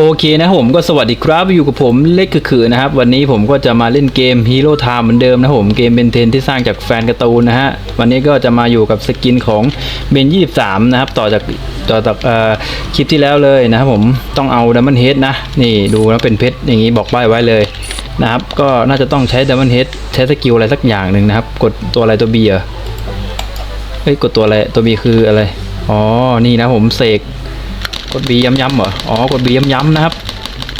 โอเคนะผมก็สวัสดีครับอยู่กับผมเล็กคือนะครับ วันนี้ผมก็จะมาเล่นเกม Hero Time เหมือนเดิมนะผมเกมเบนเทนที่สร้างจากแฟนการ์ตูนนะฮะ วันนี้ก็จะมาอยู่กับสกินของเบนยี่สามนะครับ ต่อจากต่อจากคลิปที่แล้วเลยนะครับผมต้องเอาดัมเบิลเฮดนะ นี่ดูแล้วเป็นเพชรอย่างนี้บอกใบไว้เลยนะครับ ก็น่าจะต้องใช้ดัมเบิลเฮดใช้สกิลอะไรสักอย่างหนึ่งนะครับ กดตัวอะไรตัวเบียร์เฮ้ยกดตัวอะไรตัวบีคืออะไรอ๋อนี่นะผมเสก กดบีย้ำๆเหรอ อ๋อ กดบีย้ำๆนะครับ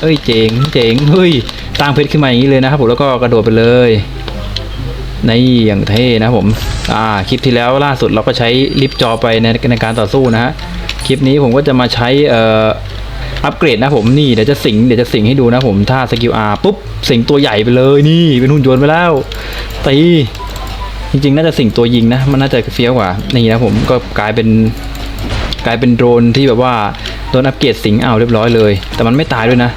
เอ้ยเจ๋งเจ๋งเฮ้ยสร้างเพชรขึ้นมาอย่างนี้เลยนะครับผมแล้วก็กระโดดไปเลยในอย่างเท่นะผม อ่า คลิปที่แล้วล่าสุดเราก็ใช้ลิฟจอไปในในการต่อสู้นะฮะ คลิปนี้ผมก็จะมาใช้เอ่ออัปเกรดนะผมนี่เดี๋ยวจะสิงเดี๋ยวจะสิงให้ดูนะผมถ้าสกิลอาปุ๊บสิงตัวใหญ่ไปเลยนี่เป็นหุ่นยนต์ไปแล้วตีจริงๆ น่าจะสิงตัวยิงนะ มันน่าจะเฟี้ยวกว่านี่นะผมก็กลายเป็นกลายเป็นโดรนที่แบบว่า โดนอัปเกรดสิงเอาเรียบร้อยเลย แต่มันไม่ตายด้วยนะ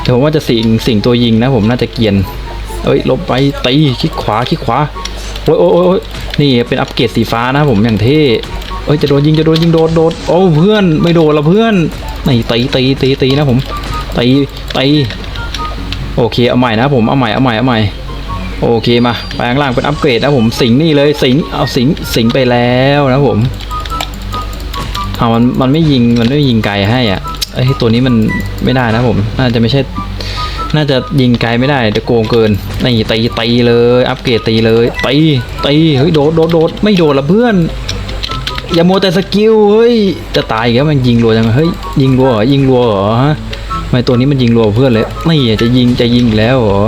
แต่ผมว่าจะสิงสิงตัวยิงนะผมน่าจะเกียนเอ้ยลบไปตีคลิกขวาคลิกขวาโอ้ยโอ้ยโอ้ยนี่เป็นอัปเกรดสีฟ้านะผมอย่างเท่เอ้ยจะโดนยิงจะโดนยิงโดดโดดโอ้เพื่อนไม่โดนละเพื่อนนี่ตีตีตีตีนะผมตีตีโอเคเอาใหม่นะผมเอาใหม่เอาใหม่เอาใหม่โอเคมาแปลงร่างเป็นอัปเกรดนะผมสิงนี่เลยสิงเอาสิงสิงไปแล้วนะผม เอามันมันไม่ยิงมันไม่ยิงไกลให้อะไอ้ตัวนี้มันไม่ได้นะผม น่าจะไม่ใช่ น่าจะยิงไกลไม่ได้จะโกงเกินนี่ตีตีเลย อัปเกรดตีเลยตีตีเฮ้ยโดดโดดโดดไม่โดดละเพื่อนอย่าโมวแต่สกิลเฮ้ยจะตายอีกแล้วมันยิงรัวจังเฮ้ยยิงรัวเหรอยิงรัวเหรอฮะทำไมตัวนี้มันยิงรัวเพื่อนเลยนี่จะยิงจะยิงแล้วเหรอ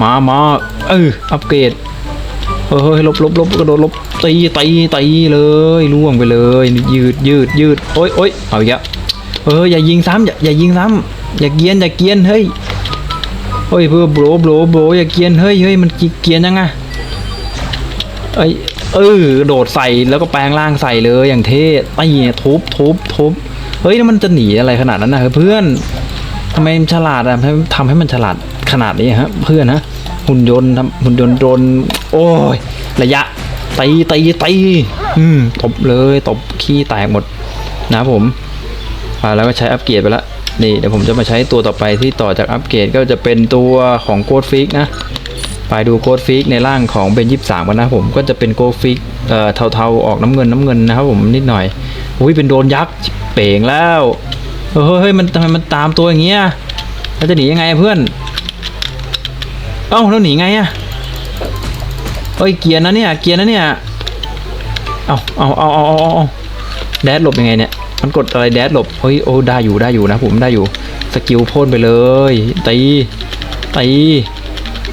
มามาเอออัปเกรด เฮ้ยลบลบลบกระโดดลบตีตีตีเลยล่วงไปเลยยืดยืดยืดโอ้ยโอ้ยเอาอีกแล้วเอออย่ายิงซ้ำอย่าอย่ายิงซ้ำอย่าเกียนอย่าเกียนเฮ้ยเฮ้ยเพื่อโบรโบรโบรอย่าเกียนเฮ้ยเฮ้ยมันเกียนยังไงไอเออโดดใส่แล้วก็แปลงร่างใส่เลยอย่างเท่ตีทุบทุบทุบเฮ้ยแล้วมันจะหนีอะไรขนาดนั้นนะเพื่อนทำไมฉลาดอะทำให้ทำให้มันฉลาดขนาดนี้ฮะ เพื่อนฮะ หุ่นยนต์ทำหุ่นยนต์โดรนโอ้ยระยะตีตีตีอืมตบเลยตบขี้แตกหมดนะครับผมอ่าแล้วก็ใช้อัปเกรดไปแล้วนี่เดี๋ยวผมจะมาใช้ตัวต่อไปที่ต่อจากอัปเกรดก็จะเป็นตัวของโกดฟิกนะไปดูโกดฟิกในร่างของเบนยิบสามกันนะผมก็จะเป็นโกดฟิกเอ่อเทาๆออกน้ำเงินน้ำเงินนะครับผมนิดหน่อยอุ้ยเป็นโดรนยักษ์เป่งแล้วเฮ้ยเฮ้ยมันทำไมมันตามตัวอย่างเงี้ยแล้วจะหนียังไงอะเพื่อน เอ้าแล้วหนีไงอะเอ้ยเกียร์นะเนี่ยเกียร์นะเนี่ยเอาเอาเอาเอาเอาเอาแดดหลบยังไงเนี่ยมันกดอะไรแดดหลบเฮ้ยโอ้ได้อยู่ได้อยู่นะผมได้อยู่สกิลพ่นไปเลยตีตี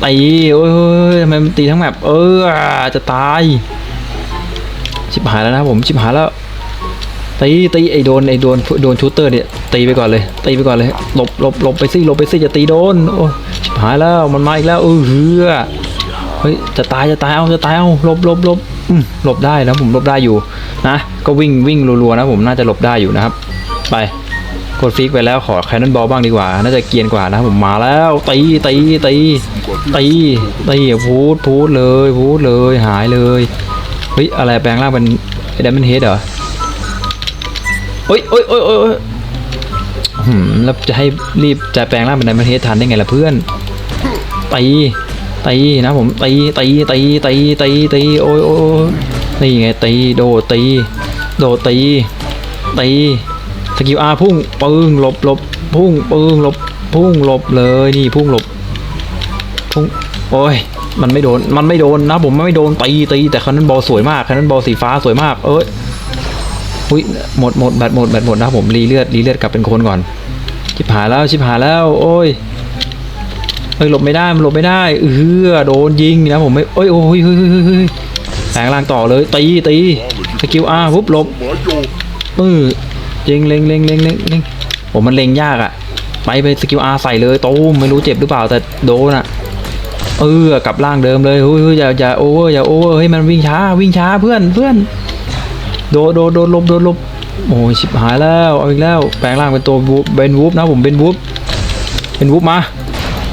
ตีโอ้ยเฮ้ยทำไมมันตีทั้งแมปเออจะตายชิบหายแล้วนะผมชิบหายแล้วตีตีไอโดนไอโดนโดนชูเตอร์เนี่ยตีไปก่อนเลยตีไปก่อนเลยหลบหลบหลบไปสิหลบไปสิจะตีโดนโอ้ หายแล้วมันมาอีกแล้วเออเฮือเฮ้ยจะตายจะตายเอาจะตายเอาหลบหลบหลบหลบได้นะผมหลบได้อยู่นะก็วิ่งวิ่งรัวๆนะผมน่าจะหลบได้อยู่นะครับ ไปกดฟิกไปแล้วขอแคนนอนบอลบ้างดีกว่า น่าจะเกียนกว่านะผมมาแล้วตีตีตีตีตีพูดพูดเลยพูดเลยหายเลยเฮ้ยอะไรแปลงร่างเป็นไอ้ดัมเบิลเฮดเหรอโอ้ยโอ้ยโอ้ยโอ้ยหืมแล้วจะให้รีบจะแปลงร่างเป็นไดมอนเฮดทันได้ไงล่ะเพื่อน ตีตีนะผมตีตีตีตีตีตีโอ้ยโอ้ยนี่ไงตีโดตี โดตีตีสกิลอาพุ่งปึ้งหลบหลบพุ่งปึ้งหลบพุ่งหลบเลยนี่พุ่งหลบพุ่งโอ้ยมันไม่โดนมันไม่โดนนะผมไม่โดนตีตีแต่คันนั้นบอลสวยมากคันนั้นบอลสีฟ้าสวยมาก เอ้ยอุ้ยหมดหมดแบตหมดแบตหมดนะผมรีเลือดรีเลือดกลับเป็นคนก่อนชิบหายแล้วชิบหายแล้ว โอ้ย ฮ้ยหลบไม่ได้มันหลบไม่ได้เออโดนยิงนะผมไม่เอ้ยโอ้ยเฮ้ยเฮ้ยแปลงร่างต่อเลยตีตีสกิลอาปุ๊บหลบเออยิงเล็งเล็งเล็งเล็งเล็งผมมันเล็งยากอะไปไปสกิลอาใส่เลยตูมไม่รู้เจ็บหรือเปล่าแต่โดนอะเออกลับร่างเดิมเลยเฮ้ยอย่าอย่าโอเวอร์อย่าโอเวอร์เฮ้ยมันวิ่งช้าวิ่งช้าเพื่อนเพื่อนโดดโดดโดดลบโดดลบโอ้ยชิบหายแล้วเอาอีกแล้วแปลงร่างเป็นตัวเป็นวูฟนะผมเป็นวูฟเป็นวูฟมา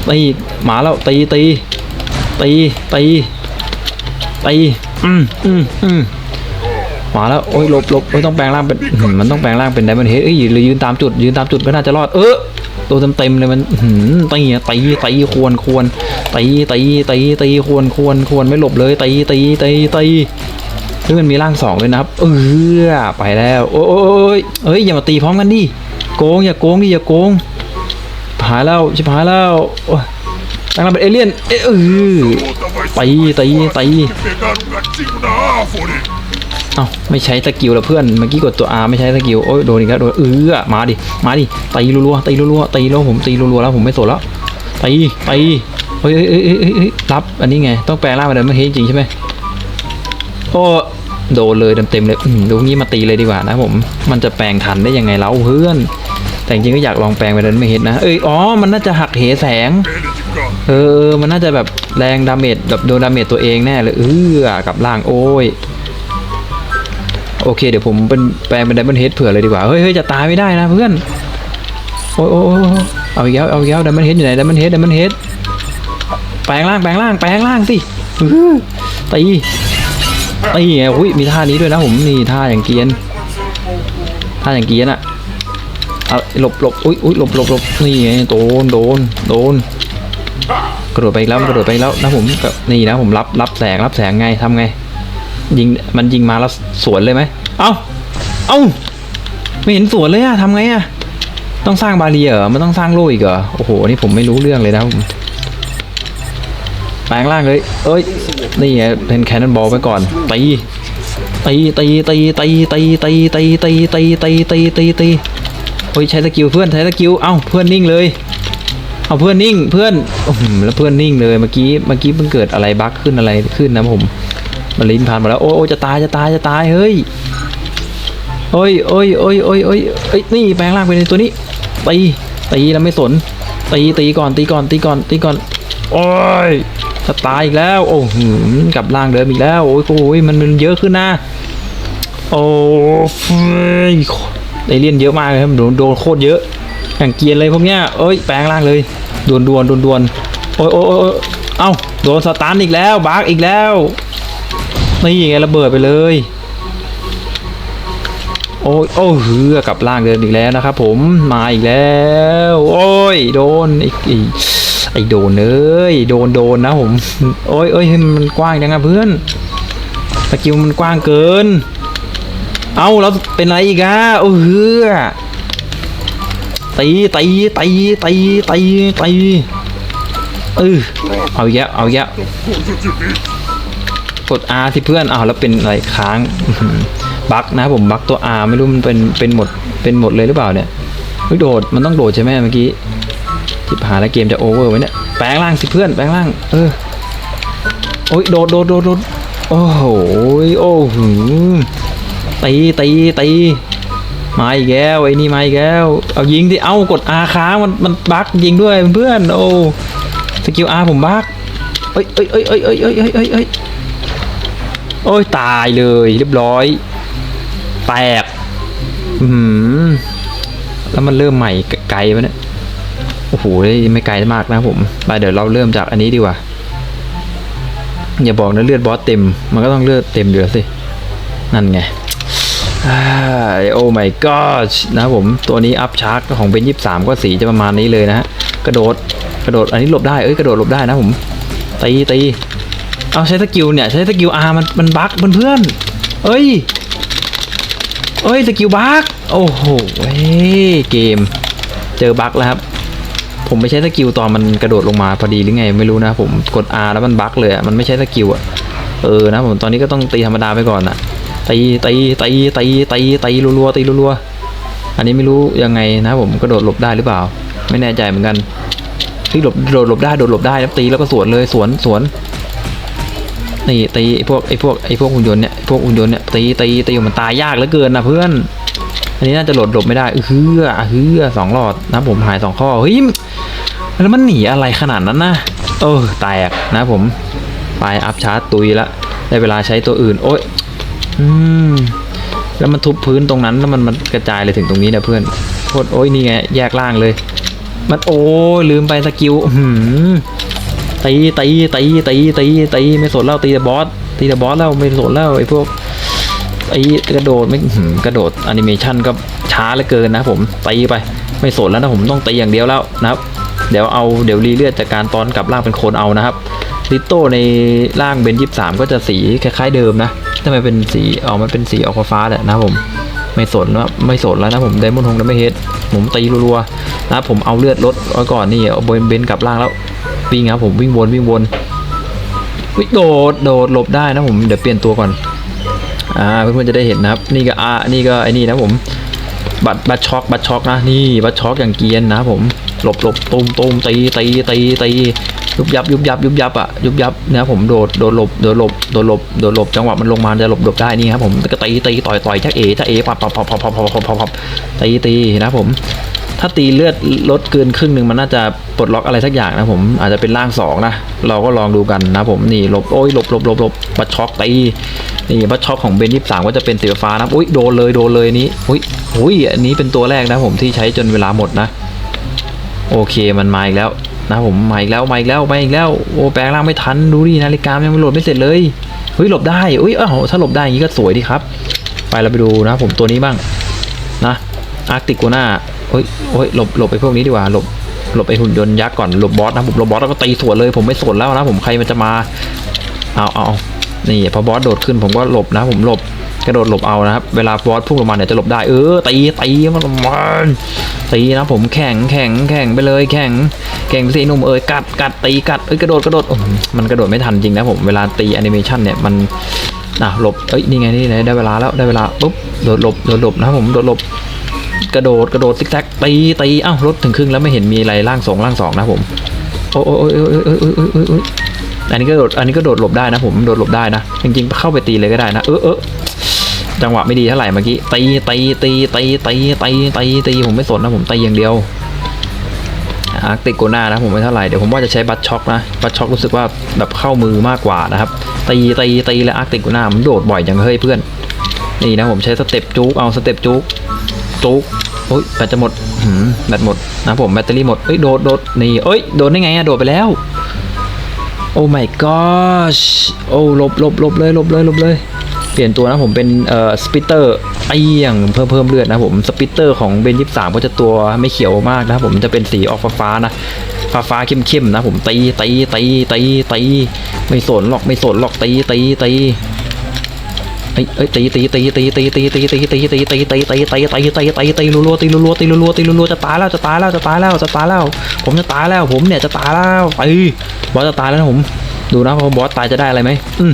ตีหมาแล้วตีตีตีตีตีอืมอืมอืมมาแล้วโอ้ยหลบหลบไม่ต้องแปลงร่างเป็นมันต้องแปลงร่างเป็นไดมอนด์เฮดเอ้ยหรือยืนตามจุดยืนตามจุดก็น่าจะรอดเออตัวเต็มๆเลยมันหือตีอะตีตีควรควรตีตีตีตีควรควรควรไม่หลบเลยตีตีตีตีเฮ้ยมันมีร่างสองเลยนะครับเออไปแล้ว โอ้ยเอ้ยอย่ามาตีพร้อมกันดิโกงอย่าโกงดิอย่าโกง หายแล้วชิบหายแล้วโอ้ยตั้งเราเป็นเอเลี่ยน เอเอตีตีตีเอ้าไม่ใช้สกิลล้วเพื่อน เมื่อกี้กดตัว R ไม่ใช้สกิล โอ้ยโดนอีกแล้วโดนเออมาดิ มาดิ ตีรัวๆ ตีรัวๆ ตีแล้วผมตีรัวๆแล้วผมไม่สนแล้ว ตี ตีเฮ้ยเฮ้ยเฮ้ยรับ อันนี้ไง ต้องแปลงร่างมาเดิมไม่เฮ้จริงใช่ไหมโอ้โดนเลยเต็มๆเลยดูงี้มาตีเลยดีกว่านะผม มันจะแปลงทันได้ยังไงเล่าเพื่อน แต่จริงก็อยากลองแปลงไปเดินไม่เห็นนะ เอ้ย อ๋อ มันน่าจะหักเหแสง เออ มันน่าจะแบบแรงดาเมจแบบโดนดาเมจตัวเองแน่เลยเออกับล่างโอ้ย โอเค เดี๋ยวผมเป็นแปลงเป็นไดมอนเฮดเผื่อเลยดีกว่า เฮ้ยเฮ้ยจะตายไม่ได้นะเพื่อน โอ้ยโอ้ยโอ้ยเอาอีกแล้วเอาอีกแล้วไดมอนเฮดอยู่ไหนไดมอนเฮดไดมอนเฮดแปลงร่างแปลงร่างแปลงร่างสิตีตีไงอุ้ยมีท่านี้ด้วยนะผมนี่ท่าอย่างเกียนท่าอย่างเกียนอะ หลบหลบอุ้ยอุ้ยหลบหลบหลบนี่ไงโดนโดนโดนกระโดดไปแล้วกระโดดไปแล้วนะผมก็นี่นะผมรับรับแสงรับแสงไงทำไง ยิงมันยิงมาแล้วสวนเลยไหมเอ้าเอ้าไม่เห็นสวนเลยอะทำไงอะต้องสร้างบาเรียร์เหรอมันต้องสร้างโล่อีกเหรอโอ้โหนี่ผมไม่รู้เรื่องเลยนะผมแปลงร่างเลยเอ้ยนี่ไงเป็นแคนนอนบอลไปก่อนตีตีตีตีตีตีตีตีตีตีตีตีตีตี โอ้ยใช้สกิลเพื่อนใช้สกิลเอ้าเพื่อนนิ่งเลยเอาเพื่อนนิ่งเพื่อนอแล้วเพื่อนนิ่งเลยเมื่อกี้เมื่อกี้มันเกิดอะไรบั๊กขึ้นอะไรขึ้นนะผมมันลิ้นผ่านมาแล้วโอ้โอจะตายจะตายจะตายเฮ้ยโอ้ยโอ้ยโอ้ยโอ้ยโอ้ยเอ้ยนี่แปลงร่างไปในตัวนี้ตีตีแล้วไม่สนตีตีก่อนตีก่อนตีก่อนตีก่อนโอ้ยจะตายอีกแล้วโอ้หืมกลับร่างเดิมอีกแล้วโอ้ยโอ้ยมันมันเยอะขึ้นนะโอ้ย ไอเลี่ยนเยอะมากเลยครับโดนโดนโคตรเยอะอย่างเกียนเลยพวกเนี้ยเอ้ยแปลงร่างเลยดวนดวนดวนดวนโอ้ยโอ้ยโอ้ยโอ้ยเอ้าโดนสตาร์ทอีกแล้วบาร์กอีกแล้วนี่ไงระเบิดไปเลยโอ้ยโอ้ยเฮือกลับร่างเดินอีกแล้วนะครับผมมาอีกแล้ว โอ้ยโดนอ้ไอ้ไอโดนเอ้ยโดนโดนนะผมโอ้ยโอ้ยมันกว้างจังอะเพื่อนสกิลมันกว้างเกิน เอาแล้วเป็นไรอีกอะโอ้เฮือตีตีตีตีตีตีเออเอาอีกแล้วเอาอีกแล้ว Coisa de mim. กด R ที่เพื่อนอ้าวแล้วเป็นอะไรค้างอื้อหือบั๊กนะผมบั๊กตัว R ไม่รู้มันเป็นเป็นหมดเป็นหมดเลยหรือเปล่าเนี่ยเฮ้ยโดดมันต้องโดดใช่ไหมเมื่อกี้จิบหายแล้วเกมจะโอเวอร์ไว้เนี่ยแปลงร่างสิเพื่อนแปลงร่าง เออโอ้ยโดดโดดโดดโดดโอ้โหโอ้โห ตีตีตีมาอีกแล้วไอ้นี่มาอีกแล้วเอายิงที่เอากด R ค้างมันมันบั๊กยิงด้วยเพื่อนโอ้สกิล R ผมบั๊กเอ้ยเอ้ยเอ้ยเอ้ยเอ้ยเอ้ยเอ้ยเอ้ยเอ้ยโอ้ยตายเลยเรียบร้อยแตกอืมแล้วมันเริ่มใหม่ไกลๆปะเนี่ยโอ้โหไม่ไกลมากนะผมไปเดี๋ยวเราเริ่มจากอันนี้ดีกว่าอย่าบอกนะเลือดบอสเต็ม มันก็ต้องเลือดเต็มเดือสินั่นไง โอ้ my god นะครับผมตัวนี้อัพชาร์จของเบนยี่สามก็สีจะประมาณนี้เลยนะฮะกระโดดกระโดดอันนี้หลบได้เอ้ยกระโดดหลบได้นะผมตีตีเอาใช้สกิลเนี่ยใช้สกิล R มันมันบั๊กเพื่อนเอ้ยเอ้ยสกิลบั๊กโอ้โหเฮ้เกม เจอบั๊กแล้วครับผมไม่ใช้สกิลตอนมันกระโดดลงมาพอดีหรือไงไม่รู้นะผมกด R แล้วมันบั๊กเลยอะมันไม่ใช่สกิลอะเออนะผมตอนนี้ก็ต้องตีธรรมดาไปก่อนอะ ตีตีตีตีตีตีรัวๆตีรัวๆอันนี้ไม่รู้ยังไงนะผมกระโดดหลบได้หรือเปล่า ไม่แน่ใจเหมือนกันที่หลบโดดหลบได้โดดหลบได้แล้วตีแล้วก็สวนเลยสวนสวนนี่ตีไอพวกไอพวกไอพวกหุ่นยนต์เนี่ยพวกหุ่นยนต์เนี่ยตีตีตีมันตายยากเหลือเกินนะเพื่อน อันนี้น่าจะหลดหลบไม่ได้เออฮือเฮือสองหลอดนะผมหายสองข้อเฮ้ยมันแล้วมันหนีอะไรขนาดนั้นนะเออแตกนะผมไปอัพชาร์จตุยละได้เวลาใช้ตัวอื่น โอ๊ย อืมแล้วมันทุบพื้นตรงนั้นแล้วมันมันกระจายเลยถึงตรงนี้นะเพื่อนโคตรโอ้ยนี่ไงแยกล่างเลย มันโอ้ลืมไปสกิลหือตีตีตีตีตีตีไม่สนแล้วตีแต่บอสตีแต่บอสแล้วไม่สนแล้วไอ้พวกไอ้กระโดดไม่กระโดดแอนิเมชันก็ช้าเหลือเกินนะผมตีไปไม่สนแล้วนะผมต้องตีอย่างเดียวแล้วนะครับ เดี๋ยวเอาเดี๋ยวรีเลือดจากการตอนกลับร่างเป็นคนเอานะครับ ลิโตในร่างเบนยี่สามก็จะสีคล้ายๆเดิมนะทำไมเป็นสีออกมันเป็นสีออกฟ้าแหละนะผมไม่สนว่าไม่สนแล้วนะผมไดมอนด์ฮงไดมอนด์เฮดผมตีรัวๆนะผมเอาเลือดลดไว้ก่อนนี่เอาเบนเบนกลับร่างแล้ววิ่งครับผมวิ่งวนวิ่งวนวิโดดโดดหลบได้นะผมเดี๋ยวเปลี่ยนตัวก่อนอ่าเพื่อนๆจะได้เห็นนะครับ นี่ก็อานี่ก็ไอ้นี่นะผมบัตรบัตรช็อกบัตรช็อกนะนี่บัตรช็อกอย่างเกียนนะผมหลบหลบตูมตูมตีตีตีตี ยุบยับยุบยับยุบยับอะยุบยับนะผมโดดโดดหลบโดดหลบโดดหลบโดดหลบจังหวะมันลงมาจะหลบหลบได้นี่ครับผมก็ตีตีต่อยต่อยชักเอชักเอปับปับปับปับปับปับปับปับตีตีนะผมถ้าตีเลือดลดเกินครึ่งหนึ่งมันน่าจะปลดล็อกอะไรสักอย่างนะผมอาจจะเป็นร่างสองนะเราก็ลองดูกันนะผมนี่หลบโอ้ยหลบหลบหลบหลบบัตช็อกตีนี่บัตช็อกของเบนยี่สามก็จะเป็นสีฟ้านะอุ้ยโดนเลยโดนเลยนี้อุ้ยอุ้ยอันนี้เป็นตัวแรกนะผมที่ใช้จนเวลาหมดนะ โอเคมันมาอีกแล้ว นะผมมาอีกแล้วมาอีกแล้วมาอีกแล้วโอ้แปลงร่างไม่ทันดูดินาฬิกายังไม่โหลดไม่เสร็จเลยเฮ้ยหลบได้อุ้ยเอ้าถ้าหลบได้อย่างนี้ก็สวยดีครับ ไปเราไปดูนะผมตัวนี้บ้างนะอาร์ติกูน่าเฮ้ยเฮ้ยหลบหลบไปพวกนี้ดีกว่าหลบหลบไอหุ่นยนต์ยักษ์ก่อนหลบบอสนะผมหลบบอสแล้วก็ตีสวนเลย ผมไม่สนแล้วนะผมใครมันจะมาเอาเอานี่พอบอสโดดขึ้นผมก็หลบนะผมหลบกระโดดหลบเอานะครับ เวลาบอสพุ่งลงมาเนี่ยจะหลบได้เออตีตีมันมันตีนะผมแข่งแข่งแข่งไปเลยแข่ง แข่งสิหนุ่มเอ้ยกัดกัดตีกัดเอ้ยกระโดดกระโดดมันกระโดดไม่ทันจริงนะผมเวลาตีแอนิเมชันเนี่ยมันอะหลบเอ้ยนี่ไงนี่ไงได้เวลาแล้วได้เวลาปุ๊บโดดหลบโดดหลบนะผมโดดหลบกระโดดกระโดดซิกแซกตีตีอ้าวรถถึงครึ่งแล้วไม่เห็นมีอะไรล่างสองล่างสองนะผมโอ้ยโอ้ยโอ้ยโอ้ยโอ้ยโอ้ยโอ้ยโอ้ยอันนี้ก็โดดอันนี้ก็โดดหลบได้นะผมโดดหลบได้นะจริงๆเข้าไปตีเลยก็ได้นะเออเออจังหวะไม่ดีเท่าไหร่เมื่อกี้ตีตีตีตีตีตีตีตีผมไม่สนนะผมตีอย่างเดียว อาร์ติโกนานะผมไม่เท่าไหร่เดี๋ยวผมว่าจะใช้บัตช็อกนะบัตช็อกรู้สึกว่าแบบเข้ามือมากกว่านะครับตีตีตีแล้วอาร์ติโกนามันโดดบ่อยจังเฮ้ยเพื่อนนี่นะผมใช้สเต็ปจุกเอาสเต็ปจุกจุกโอ้ยแบตจะหมดหืมแบตหมดนะผมแบตเตอรี่หมดเอ้ยโดดโดดนี่เอ้ยโดดได้ไงอะโดดไปแล้วโอ้ my gosh โอ้หลบหลบหลบเลยหลบเลยหลบเลย เปลี่ยนตัวนะผมเป็นเอ่อสปิเตอร์ไอ้อย่างเพิ่มเพิ่มเลือดนะผมสปิเตอร์ของเบนยี่สามก็จะตัวไม่เขียวมากนะครับผมจะเป็นสีออกฟ้าๆนะฟ้าฟ้าเข้มๆนะผมตีตีตีตีตีไม่สนหรอกไม่สนหรอกตีตีตีเอ้ยเอ้ยตีตีตีตีตีตีตีตีตีตีตีตีตีตีตีตีตีตีรัวๆตีรัวๆตีรัวๆตีรัวๆจะตายแล้วจะตายแล้วจะตายแล้วจะตายแล้ว ผมจะตายแล้วผมเนี่ยจะตายแล้วไปบอสจะตายแล้วนะผม ดูนะพอบอสตายจะได้อะไรไหมอืม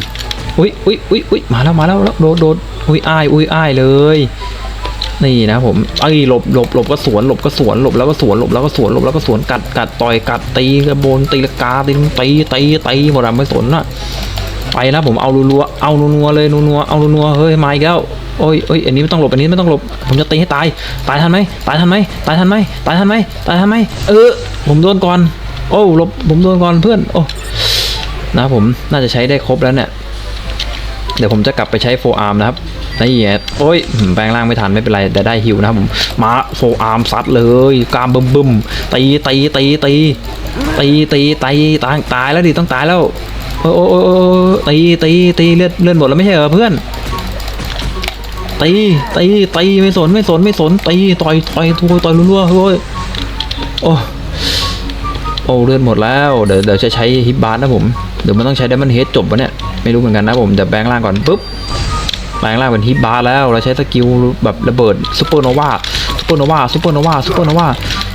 อุ้ยอุ้ยอุ้ยอุ้ยมาแล้วมาแล้วโดดโดดอุ้ยอ้ายอุ้ยอ้ายเลย นี่นะผมไอ้ยหลบหลบหลบก็สวนหลบก็สวนหลบแล้วก็สวนหลบแล้วก็สวนหลบแล้วก็สวนกัดกัดต่อยกัดตีกระโบนตีละกาตีตีตีตีหมดอะไม่สนอะไปแล้วผมเอารัวๆเอานัวๆเลยนัวๆเอานัวๆเฮ้ยมาอีกแล้วโอ้ยโอ้ยอันนี้ไม่ต้องหลบอันนี้ไม่ต้องหลบ ผมจะตีให้ตาย ตายทันไหมตายทันไหมตายทันไหมตายทันไหมตายทันไหมเออ ผมโดนก่อน โอ้หลบผมโดนก่อนเพื่อน โอ้นะผมน่าจะใช้ได้ครบแล้วเนี่ย เดี๋ยวผมจะกลับไปใช้โฟอาร์มนะครับนี่ไงโอ้ยแปลงร่างไม่ทันไม่เป็นไรแต่ได้ฮิวนะครับผมมาโฟอาร์มซัดเลยกามบึมบึมตีตีตีตีตีตีตีตายตายแล้วดิต้องตายแล้วโอ้โอ้โอ้โอ้ตีตีตีเลือดเลือดหมดแล้วไม่ใช่เหรอเพื่อนตีตีตีไม่สนไม่สนไม่สนตีต่อยต่อยต่อยต่อยรัวๆเฮ้ยโอ้โอ้เลือดหมดแล้วเดี๋ยวเดี๋ยวจะใช้ฮิปบาร์นะผมเดี๋ยวมันต้องใช้ไดมันเฮดจบปะเนี่ย ไม่รู้เหมือนกันนะผมเดี๋ยวแบงล่างก่อนปุ๊บแบงล่างเป็นฮิปบาร์แล้ว เราใช้สกิลแบบระเบิดซุปเปอร์โนวาซุปเปอร์โนวาซุปเปอร์โนวาซุปเปอร์โนวา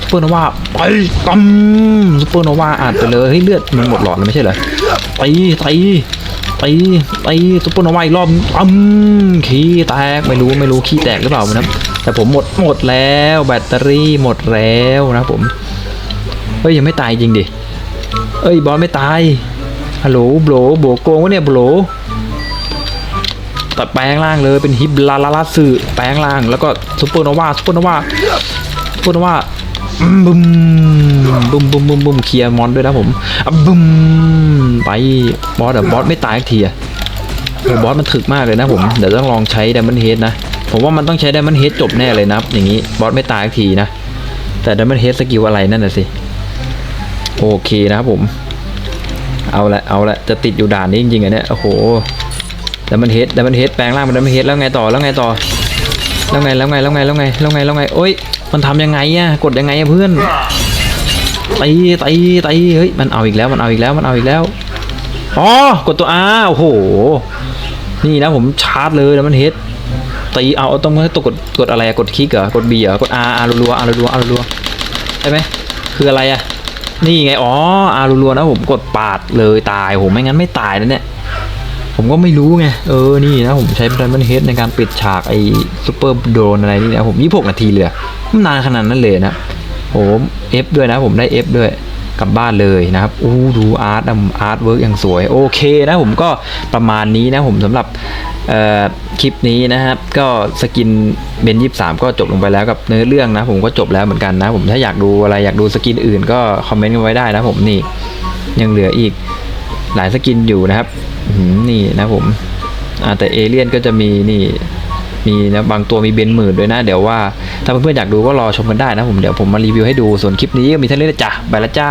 ซุปเปอร์โนวาไปกัมซุปเปอร์โนวาอัดไปเลยเฮ้ยเลือดมันหมดหลอดแล้วไม่ใช่เหรอตีตีตีตีซุปเปอร์โนวาอีกรอบอืมขี้แตกไม่รู้ไม่รู้ขี้แตกหรือเปล่านะแต่ผมหมดหมดแล้วแบตเตอรี่หมดแล้วนะผมเฮ้ยยังไม่ตายจริงดิเอ้ยบอลไม่ตาย ฮัลโหลโบรโบรโกงวะเนี่ยโบรตัดแปลงล่างเลยเป็นฮิบลาลาลาสึแปลงล่างแล้วก็ซุปเปอร์โนวาซุปเปอร์โนวาซุปเปอร์โนวาอืมบึมบึมบึมบึมบึมเคลียร์มอนด้วยนะผมบึมไปบอสอะบอสไม่ตายสักทีอะโอ้บอสมันถึกมากเลยนะผมเดี๋ยวต้องลองใช้ไดมอนเฮดนะผมว่ามันต้องใช้ไดมอนเฮดจบแน่เลยนะอย่างนี้บอสไม่ตายสักทีนะแต่ไดมอนเฮดสกิลอะไรนั่นน่ะสิโอเคนะครับผม เอาละเอาละจะติดอยู่ด่านนี้จริงๆอะเนี่ยโอ้โหไดมอนเฮดไดมอนเฮดแปลงร่างเป็นไดมอนเฮดแล้วไงต่อแล้วไงต่อ แล้วไงแล้วไงแล้วไงแล้วไงแล้วไงแล้วไงโอ้ยมันทำยังไงอะกดยังไงอะเพื่อนตีตีตีเฮ้ยมันเอาอีกแล้วมันเอาอีกแล้วมันเอาอีกแล้วอ๋อกดตัว R โอ้โห นี่นะผมชาร์จเลยแล้วมันเฮดตีเอาต้องให้ตกกดกดอะไรกดคลิกเหรอกด B เหรอกด R R รัวๆ R รัวๆ R รัวใช่ไหมคืออะไรอะ นี่ไง อ๋อ อารัวๆนะผมกดปาดเลยตายโหไม่งั้นไม่ตายนะเนี่ย ผมก็ไม่รู้ไง เออ นี่นะผมใช้ Diamond Head ในการปิดฉากไอ้ซูเปอร์โดนอะไรนี่นะผม 26 นาทีเลยอะมันนานขนาดนั้นเลยนะโอ้เอฟด้วยนะ ผมได้เอฟด้วย กลับบ้านเลยนะครับอู้ดูอาร์ตอาร์ตเวิร์กอย่างสวยโอเคนะผมก็ประมาณนี้นะผมสำหรับคลิปนี้นะครับ ก็สกินเบนยี่สามก็จบลงไปแล้วกับเนื้อเรื่องนะ ผมก็จบแล้วเหมือนกันนะ ผมถ้าอยากดูอะไรอยากดูสกินอื่นก็คอมเมนต์กันไว้ได้นะผมนี่ยังเหลืออีกหลายสกินอยู่นะครับนี่นะผมแต่เอเลี่ยนก็จะมีนี่ มีนะบางตัวมีเบนหมื่นด้วยนะ เดี๋ยวว่าถ้าเพื่อนๆอยากดูก็รอชมกันได้นะผมเดี๋ยวผมมารีวิวให้ดูส่วนคลิปนี้ก็มีเท่านี้นะจ้ะไปละจ้า